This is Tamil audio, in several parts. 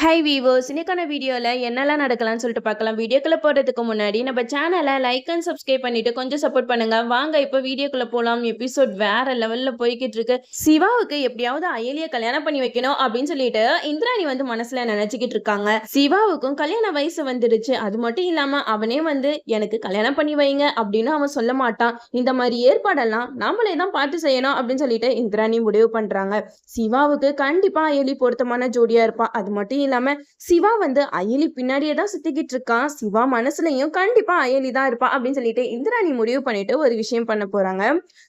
ஹை வீவோ இன்னைக்கான வீடியோவில் என்னெல்லாம் நடக்கலாம்னு சொல்லிட்டு பார்க்கலாம். வீடியோக்குள்ளே போகிறதுக்கு முன்னாடி நம்ம சேனலை லைக் அண்ட் சப்ஸ்கிரைப் பண்ணிட்டு கொஞ்சம் சப்போர்ட் பண்ணுங்க. வாங்க இப்போ வீடியோக்குள்ளே போகலாம் எபிசோட் வேற லெவலில் போய்கிட்டு இருக்கு. சிவாவுக்கு எப்படியாவது அயலியை கல்யாணம் பண்ணி வைக்கணும் அப்படின்னு சொல்லிட்டு இந்திராணி வந்து மனசுல நினைச்சுக்கிட்டு இருக்காங்க. சிவாவுக்கும் கல்யாண வயசு வந்துடுச்சு அது மட்டும் இல்லாம அவனே வந்து எனக்கு கல்யாணம் பண்ணி வைங்க அப்படின்னு அவன் சொல்ல மாட்டான். இந்த மாதிரி ஏற்பாடெல்லாம் நம்மளே தான் பார்த்து செய்யணும் அப்படின்னு சொல்லிட்டு இந்திராணி முடிவு பண்றாங்க. சிவாவுக்கு கண்டிப்பா அயலி பொருத்தமான ஜோடியா இருப்பான் அது மட்டும் இல்லாம சிவா வந்து அயலி பின்னாடியே தான் சுத்திக்கிட்டு இருக்கான் சிவா மனசுலயும் கண்டிப்பா அயலி தான் இருப்பா அப்படின்னு சொல்லிட்டு இந்திராணி முடிவு பண்ணிட்டு ஒரு விஷயம் பண்ண போறாங்க.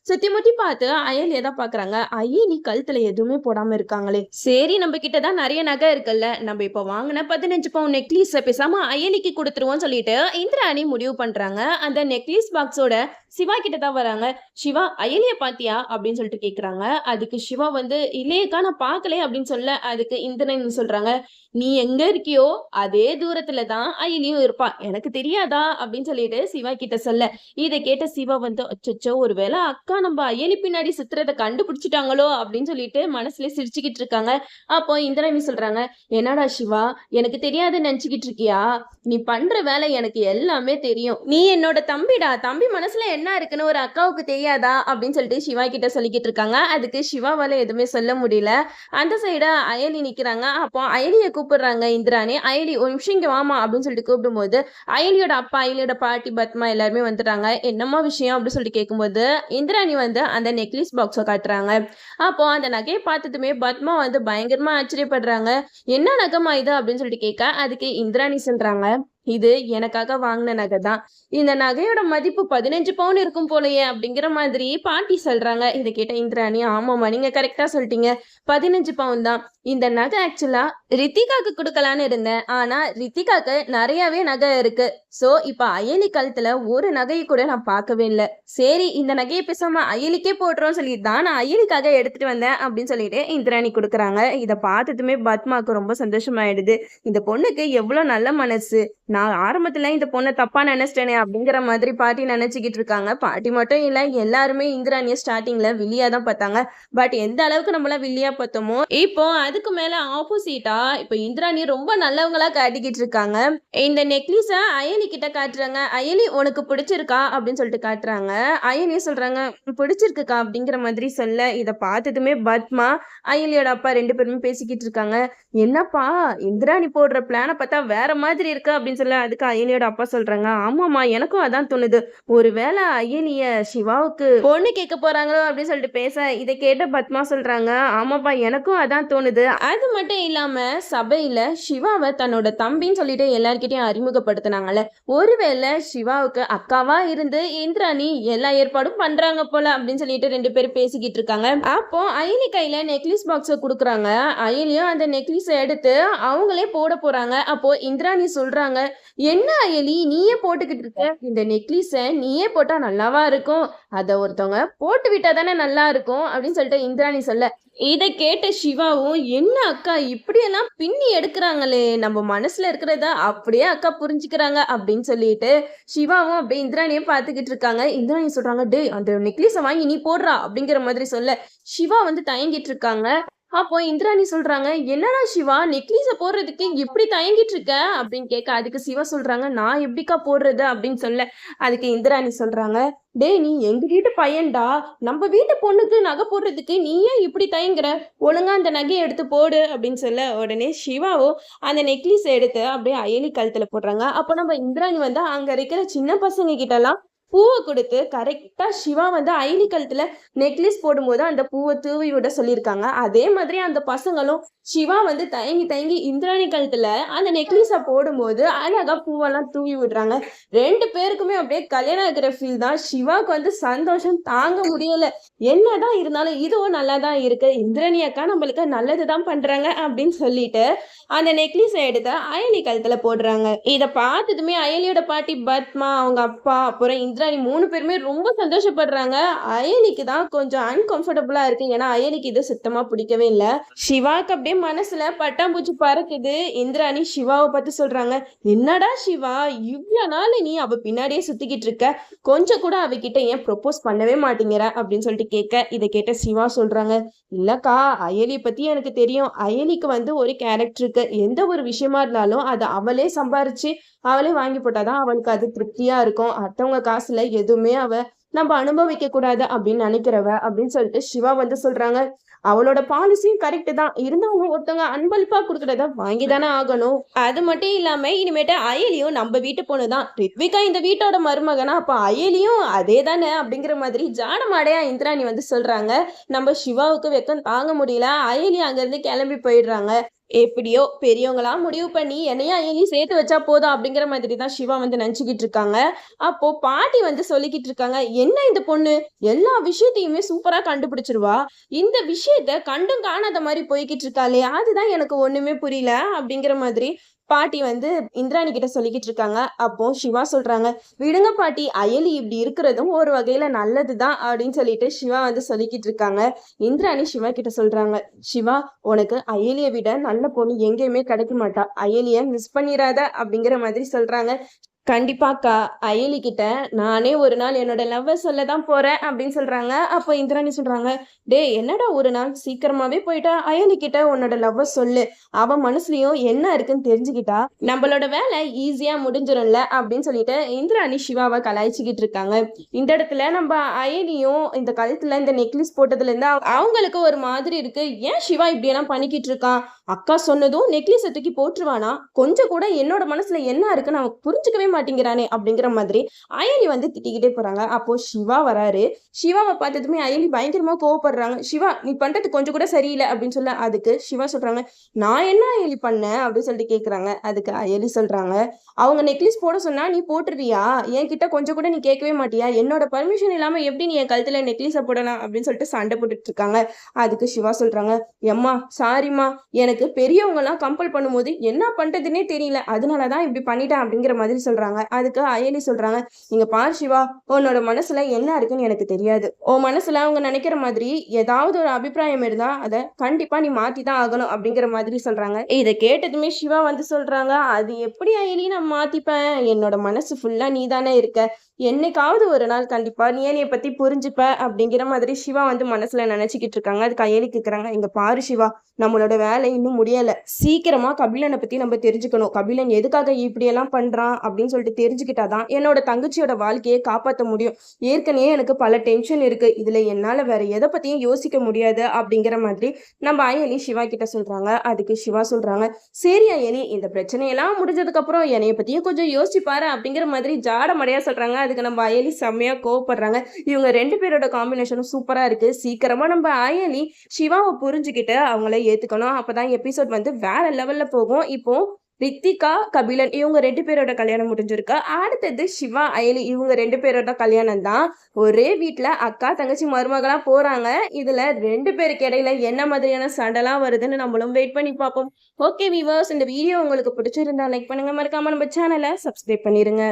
சுத்தி முத்தி பார்த்து அயலியை தான் பாக்குறாங்க? அயலி கழுத்துல எதுவுமே போடாம இருக்காங்களே. சரி நம்ம கிட்ட தான் நிறைய நகை இருக்குல்ல. நம்ம இப்ப வாங்கின பதினஞ்சு பவுன் நெக்லீஸ் பேசாம அயலிக்கு கொடுத்துருவோம் சொல்லிட்டு இந்திராணி முடிவு பண்றாங்க. அந்த நெக்லீஸ் பாக்ஸோட சிவா கிட்ட தான் வராங்க. சிவா அயலிய பாத்தியா? அப்படின்னு சொல்லிட்டு கேக்குறாங்க. அதுக்கு சிவா வந்து இல்லையக்கா நான் பார்க்கல அப்படின்னு சொல்ல அதுக்கு இந்திரன் சொல்றாங்க. நீ எங்க இருக்கியோ அதே தூரத்துல தான் அயலியும் இருப்பான் எனக்கு தெரியாதா? அப்படின்னு சொல்லிட்டு சிவா கிட்ட சொல்ல. இதை கேட்ட சிவா வந்து அச்சச்சோ ஒருவேளை அக்கா நம்ம அயலி பின்னாடி சுத்துறத கண்டுபிடிச்சிட்டாங்களோ? அப்படின்னு சொல்லிட்டு மனசுல சிரிச்சுக்கிட்டு இருக்காங்க. அப்போ இந்திராணி சொல்றாங்க? என்னடா சிவா எனக்கு தெரியாதுன்னு நினைச்சுக்கிட்டு இருக்கியா? நீ பண்ற வேலை எனக்கு எல்லாமே தெரியும். நீ என்னோட தம்பிடா. தம்பி மனசுல என்ன இருக்குன்னு ஒரு அக்காவுக்கு தெரியாதா? அப்படின்னு சொல்லிட்டு சிவா கிட்ட சொல்லிக்கிட்டு இருக்காங்க. அதுக்கு சிவாவால எதுவுமே சொல்ல முடியல. அந்த சைடா அயலி நிக்கிறாங்க. அப்போ அயலியை கூப்பிடுறாங்க இந்திராணி அயலி ஒரு நிமிஷம் இங்கே வாமா அப்படின்னு சொல்லிட்டு கூப்பிடும்போது அயலியோட அப்பா அயலியோட பாட்டி பத்மா எல்லாருமே வந்துட்டாங்க என்னம்மா விஷயம்? அப்படின்னு சொல்லிட்டு கேட்கும்போது இந்திராணி வந்து அந்த நெக்லஸ் பாக்ஸை காட்டுறாங்க. அப்போ அந்த நகையை பார்த்ததுமே பத்மா வந்து பயங்கரமா ஆச்சரியப்படுறாங்க. என்ன நகமா இது? அப்படின்னு சொல்லிட்டு கேட்க அதுக்கு இந்திராணி சொல்றாங்க. இது எனக்காக வாங்கின நகை தான். இந்த நகையோட மதிப்பு பதினஞ்சு பவுன் இருக்கும் போலயே அப்படிங்கிற மாதிரி பாட்டி சொல்றாங்க. இதை கேட்ட இந்திராணி ஆமாம்மா நீங்க கரெக்டா சொல்லிட்டீங்க. பதினஞ்சு பவுன் தான். இந்த நகை ஆக்சுவலா ரித்திகாக்கு கொடுக்கலான்னு இருந்தேன். ஆனா ரித்திகாக்கு நிறையவே நகை இருக்கு. சோ இப்ப அயலி காலத்துல ஒரு நகையை கூட நான் பார்க்கவே இல்லை. சரி இந்த நகையை பேசாம அயலிக்கே போடுறோம் சொல்லி தான் நான் அயலிக்காக எடுத்துட்டு வந்தேன் அப்படின்னு சொல்லிட்டு இந்திராணி கொடுக்குறாங்க. இதை பார்த்ததுமே பத்மாவுக்கு ரொம்ப சந்தோஷமாயிடுது. இந்த பொண்ணுக்கு எவ்வளவு நல்ல மனசு. நான் ஆரம்பத்துல இந்த பொண்ணை தப்பா நினைச்சிட்டேனே அப்படிங்கிற மாதிரி பாட்டி நினைச்சுக்கிட்டு இருக்காங்க. பாட்டி மட்டும் இல்ல எல்லாருமே இந்திராணிய ஸ்டார்டிங்ல வில்லியா தான் பார்த்தாங்க. பட் எந்த அளவுக்கு நம்மள வில்லியா பார்த்தோமோ இப்போ அதுக்கு மேல ஆப்போசிட்டா இப்போ இந்திராணி ரொம்ப நல்லவங்களா காட்டிக்கிட்டு இருக்காங்க. இந்த நெக்லீஸ அயலி கிட்ட காட்டுறாங்க. அயலி உனக்கு பிடிச்சிருக்கா? அப்படின்னு சொல்லிட்டு காட்டுறாங்க. அயலி சொல்றாங்க பிடிச்சிருக்குக்கா? அப்படிங்கிற மாதிரி சொல்ல இதை பார்த்ததுமே பத்மா அயலியோட அப்பா ரெண்டு பேருமே பேசிக்கிட்டு இருக்காங்க. என்னப்பா இந்திராணி போடுற பிளானை பார்த்தா வேற மாதிரி இருக்கு அப்படின்னு சொல்ல அதுக்கு அயலியோட அப்பா சொல்றாங்க. ஆமாமா எனக்கும் அதான் தோணுது. ஒருவேளை அயலிய சிவாவுக்கு பொண்ணு கேட்க போறாங்களோ அப்படின்னு சொல்லிட்டு பேச இதை கேட்ட பத்மா சொல்றாங்க. ஆமாப்பா எனக்கும் அதான் தோணுது. அது மட்டும் இல்லாம சபையில சிவாவை தன்னோட தம்பின்னு சொல்லிட்டு எல்லார்கிட்டயும் அறிமுகப்படுத்தினாங்கல்ல. ஒருவேளை சிவாவுக்கு அக்காவா இருந்து இந்திராணி எல்லா ஏற்பாடும் பண்றாங்க போல அப்படின்னு சொல்லிட்டு ரெண்டு பேரும் பேசிக்கிட்டு இருக்காங்க. அப்போ அயலி கையில நெக்லஸ் பாக்ஸை கொடுக்குறாங்க. அயலியும் அந்த நெக்லஸ் எடுத்து அவங்களே போட போறாங்க. அப்போ இந்திராணி சொல்றாங்க என்ன அயலி? நீயே போட்டுக்கிட்டு இருக்க. இந்த நெக்லஸை நீயே போட்டா நல்லாவா இருக்கும்? அதை ஒருத்தவங்க போட்டு விட்டா தானே நல்லா இருக்கும்? அப்படின்னு சொல்லிட்டு இந்திராணி சொல்ல இதை கேட்ட சிவாவும் என்ன அக்கா இப்படியெல்லாம் பின்னி எடுக்கிறாங்களே? நம்ம மனசுல இருக்கிறத அப்படியே அக்கா புரிஞ்சுக்கிறாங்க அப்படின்னு சொல்லிட்டு சிவாவும் அப்படியே இந்திராணியும் பார்த்துக்கிட்டு இருக்காங்க. இந்திராணி சொல்றாங்க டேய் அந்த நெக்லஸை வாங்கி நீ போடுறா அப்படிங்கிற மாதிரி சொல்ல சிவா வந்து தயங்கிட்டு இருக்காங்க. அப்போ இந்திராணி சொல்றாங்க என்னடா சிவா நெக்லீஸ போடுறதுக்கு இப்படி தயங்கிட்டு இருக்க? அப்படின்னு கேட்க அதுக்கு சிவா சொல்றாங்க நான் எப்படிக்கா போடுறது? அப்படின்னு சொல்ல அதுக்கு இந்திராணி சொல்றாங்க டேய் நீ எங்க வீட்டு பையன்டா நம்ம வீட்டு பொண்ணுக்கு நகை போடுறதுக்கு நீ ஏன் இப்படி தயங்குற? ஒழுங்கா அந்த நகையை எடுத்து போடு அப்படின்னு சொல்ல உடனே சிவாவோ அந்த நெக்லீஸை எடுத்து அப்படியே அயலி கழுத்துல போடுறாங்க. அப்போ நம்ம இந்திராணி வந்து அங்க இருக்கிற சின்ன பசங்க கிட்ட எல்லாம் பூவை கொடுத்து கரெக்டா சிவா வந்து அயலி கழுத்துல நெக்லஸ் போடும்போது அந்த பூவை தூவி விட சொல்லியிருக்காங்க. அதே மாதிரி அந்த பசங்களும் சிவா வந்து தயங்கி தயங்கி இந்திராணி கழுத்துல அந்த நெக்லஸை போடும்போது அழகா பூவெல்லாம் தூவி விடுறாங்க. ரெண்டு பேருக்குமே அப்படியே கல்யாணம் ஆகிற ஃபீல் தான். சிவாவுக்கு வந்து சந்தோஷம் தாங்க முடியல. என்னதான் இருந்தாலும் இதுவும் நல்லா தான் இருக்கு. இந்திரணி அக்கா நம்மளுக்கு நல்லது தான் பண்றாங்க அப்படின்னு சொல்லிட்டு அந்த நெக்லஸை எடுத்து அயலி கழுத்தில் போடுறாங்க. இதை பார்த்ததுமே அயலியோட பாட்டி பத்மா அவங்க அப்பா அப்புறம் இந்திராணி மூணு பேருமே ரொம்ப சந்தோஷப்படுறாங்க. அயலிக்கு தான் கொஞ்சம் அன்கம்ஃபர்டபுளா இருக்கு. ஏன்னா அயலிக்கு இது சுத்தமா பிடிக்கவே இல்ல. சிவாக்கு அப்படியே மனசுல பட்டாம்பூச்சி பறக்குது. இந்திராணி சிவாவை பத்தி சொல்றாங்க என்னடா சிவா இவ்வளவு நாள் நீ அவ பின்னாடியே சுத்திக்கிட்டு இருக்க. கொஞ்சம் கூட அவகிட்ட ஏன் ப்ரொபோஸ் பண்ணவே மாட்டேங்கிற? அப்படின்னு சொல்லிட்டு கேட்க இதை கேட்ட சிவா சொல்றாங்க இல்லக்கா அயலியை பத்தி எனக்கு தெரியும். அயலிக்கு வந்து ஒரு கேரக்டர் இருக்கு. எந்த ஒரு விஷயமா இருந்தாலும் அதை அவளே சம்பாரிச்சு அவளே வாங்கி போட்டாதான் அவளுக்கு அது திருப்தியா இருக்கும். அடுத்தவங்க காசு மனசுல எதுவுமே அவ நம்ம அனுபவிக்க கூடாது அப்படின்னு நினைக்கிறவ அப்படின்னு சொல்லிட்டு சிவா வந்து சொல்றாங்க. அவளோட பாலிசியும் கரெக்ட் தான். இருந்தாலும் ஒருத்தவங்க அன்பளிப்பா கொடுக்கறத வாங்கி தானே ஆகணும். அது மட்டும் இல்லாம இனிமேட்டு அயலியும் நம்ம வீட்டு பொண்ணுதான். ரித்விகா இந்த வீட்டோட மருமகனா? அப்ப அயலியும் அதே தானே அப்படிங்கிற மாதிரி ஜானமாடையா இந்திராணி வந்து சொல்றாங்க. நம்ம சிவாவுக்கு வெக்கம் தாங்க முடியல. அயலி அங்கிருந்து கிளம்பி போயிடுறாங்க. எப்படியோ பெரியவங்களா முடிவு பண்ணி என்னையா எங்கேயும் சேர்த்து வச்சா போதும் அப்படிங்கிற மாதிரி தான் சிவா வந்து நினச்சிக்கிட்டு இருக்காங்க. அப்போ பாட்டி வந்து சொல்லிக்கிட்டு இருக்காங்க என்ன இந்த பொண்ணு? எல்லா விஷயத்தையுமே சூப்பரா கண்டுபிடிச்சிருவா. இந்த விஷயத்த கண்டும் காணாத மாதிரி போய்கிட்டு இருக்காளே அதுதான் எனக்கு ஒண்ணுமே புரியல அப்படிங்கிற மாதிரி பாட்டி வந்து இந்திராணி கிட்ட சொல்லிக்கிட்டு இருக்காங்க. அப்போ சிவா சொல்றாங்க விடுங்க பாட்டி அயலி இப்படி இருக்கிறதும் ஒரு வகையில நல்லதுதான் அப்படின்னு சொல்லிட்டு சிவா வந்து சொல்லிக்கிட்டு இருக்காங்க. இந்திராணி சிவா கிட்ட சொல்றாங்க சிவா உனக்கு அயலியை விட நல்ல பொண்ணு எங்கேயுமே கிடைக்க மாட்டா. அயலிய மிஸ் பண்ணிடாத அப்படிங்கிற மாதிரி சொல்றாங்க. கண்டிப்பாக்கா அயலி கிட்ட நானே ஒரு நாள் என்னோட லவ்வை சொல்ல தான் போறேன் அப்படின்னு சொல்றாங்க. அப்போ இந்திராணி சொல்றாங்க டே என்னடா ஒரு நாள் சீக்கிரமாவே போயிட்டா? அயலி கிட்ட உன்னோட லவ்வை சொல்லு. அவன் மனசுலயும் என்ன இருக்குன்னு தெரிஞ்சுக்கிட்டா நம்மளோட வேலை ஈஸியா முடிஞ்சிடும்ல அப்படின்னு சொல்லிட்டு இந்திராணி சிவாவை கலாய்ச்சிக்கிட்டு இருக்காங்க. இந்த இடத்துல நம்ம அயலியும் இந்த கழுத்துல இந்த நெக்லஸ் போட்டதுல இருந்து அவங்களுக்கு ஒரு மாதிரி இருக்கு. ஏன் சிவா இப்படி எல்லாம் பண்ணிக்கிட்டு இருக்கான் அக்கா சொன்னதும் நெக்லஸை தூக்கி போட்டுருவானா? கொஞ்சம் கூட என்னோட மனசுல என்ன இருக்குன்னு அவன் புரிஞ்சுக்கவே மாட்டேங்கிறானே அப்படிங்கிற மாதிரி அயலி வந்து திட்டிக்கிட்டே போறாங்க. அப்போ சிவா வராரு. சிவாவை பார்த்ததுமே அயலி பயங்கரமா கோவப்படுறாங்க. சிவா நீ பண்றது கொஞ்சம் கூட சரியில்லை அப்படின்னு சொல்ல அதுக்கு சிவா சொல்றாங்க நான் என்ன அயலி பண்ணேன்? அப்படின்னு சொல்லிட்டு கேக்குறாங்க. அதுக்கு அயலி சொல்றாங்க அவங்க நெக்லஸ் போட சொன்னா நீ போட்டுருவியா? என்கிட்ட கொஞ்சம் கூட நீ கேட்கவே மாட்டியா? என்னோட பர்மிஷன் இல்லாம எப்படி நீ என் கழுத்துல நெக்லஸை போடலாம்? அப்படின்னு சொல்லிட்டு சண்டை போட்டுட்டு இருக்காங்க. அதுக்கு சிவா சொல்றாங்க எம்மா சாரிம்மா எனக்கு பெரியவங்க எல்லாம் கம்பல் பண்ணும்போது என்ன பண்றதுன்னே தெரியல. அதனாலதான் இப்படி பண்ணிட்டேன். அப்படிங்கிற மாதிரி சொல்றாங்க. அதுக்கு அயலி சொல்றாங்க நீங்க பார் சிவா உன்னோட மனசுல என்ன இருக்குன்னு எனக்கு தெரியாது. உன் மனசுல அவங்க நினைக்கிற மாதிரி ஏதாவது ஒரு அபிப்பிராயம் இருந்தா அதை கண்டிப்பா நீ மாத்தி தான் ஆகணும் அப்படிங்கிற மாதிரி சொல்றாங்க. இதை கேட்டதுமே சிவா வந்து சொல்றாங்க அது எப்படி அயலி நான் மாத்திப்பேன்? என்னோட மனசு ஃபுல்லா நீ தானே இருக்க. என்னைக்காவது ஒரு நாள் கண்டிப்பா நீ என்னைய பத்தி புரிஞ்சுப்ப அப்படிங்கிற மாதிரி சிவா வந்து மனசுல நினைச்சுக்கிட்டு இருக்காங்க. அதுக்கு அயலி கேக்குறாங்க இங்க பாரு சிவா நம்மளோட வேலை இன்னும் முடியல. சீக்கிரமா கபிலனை பத்தி நம்ம தெரிஞ்சுக்கணும். கபிலன் எதுக்காக இப்படி எல்லாம் பண்றான்? அப்படின்னு சொல்லிட்டு தெரிஞ்சுக்கிட்டாதான் என்னோட தங்கச்சியோட வாழ்க்கையை காப்பாற்ற முடியும். ஏற்கனவே எனக்கு பல டென்ஷன் இருக்கு. இதுல என்னால வேற எதை பத்தியும் யோசிக்க முடியாது அப்படிங்கிற மாதிரி நம்ம அயலி சிவா கிட்ட சொல்றாங்க. அதுக்கு சிவா சொல்றாங்க சரி அயலி இந்த பிரச்சனையெல்லாம் முடிஞ்சதுக்கு அப்புறம் என்னைய பத்தியும் கொஞ்சம் யோசிப்பாரு பாரு அப்படிங்கிற மாதிரி ஜாடமடையா சொல்றாங்க. அதுக்கு நம்ம அயலி செம்மையா கோவப்படுறாங்க. இவங்க ரெண்டு பேரோட காம்பினேஷனும் சூப்பரா இருக்கு. சீக்கிரமா நம்ம அயலி சிவாவை புரிஞ்சுக்கிட்டு அவங்கள ஏத்துக்கணும். அப்பதான் எபிசோட் வந்து வேற லெவல்ல போகும். இப்போ ரித்திகா கபிலன் இவங்க ரெண்டு பேரோட கல்யாணம் முடிஞ்சிருக்கு. அடுத்தது சிவா அயலி இவங்க ரெண்டு பேரோட கல்யாணம் தான். ஒரே வீட்டில் அக்கா தங்கச்சி மருமகளாக போகிறாங்க இதில் ரெண்டு பேருக்கு இடையில என்ன மாதிரியான சண்டைலாம் வருதுன்னு நம்மளும் வெயிட் பண்ணி பார்ப்போம். ஓகே வீவர்ஸ் இந்த வீடியோ உங்களுக்கு பிடிச்சிருந்தா லைக் பண்ணுங்க. மறக்காம நம்ம சேனலை சப்ஸ்கிரைப் பண்ணிடுங்க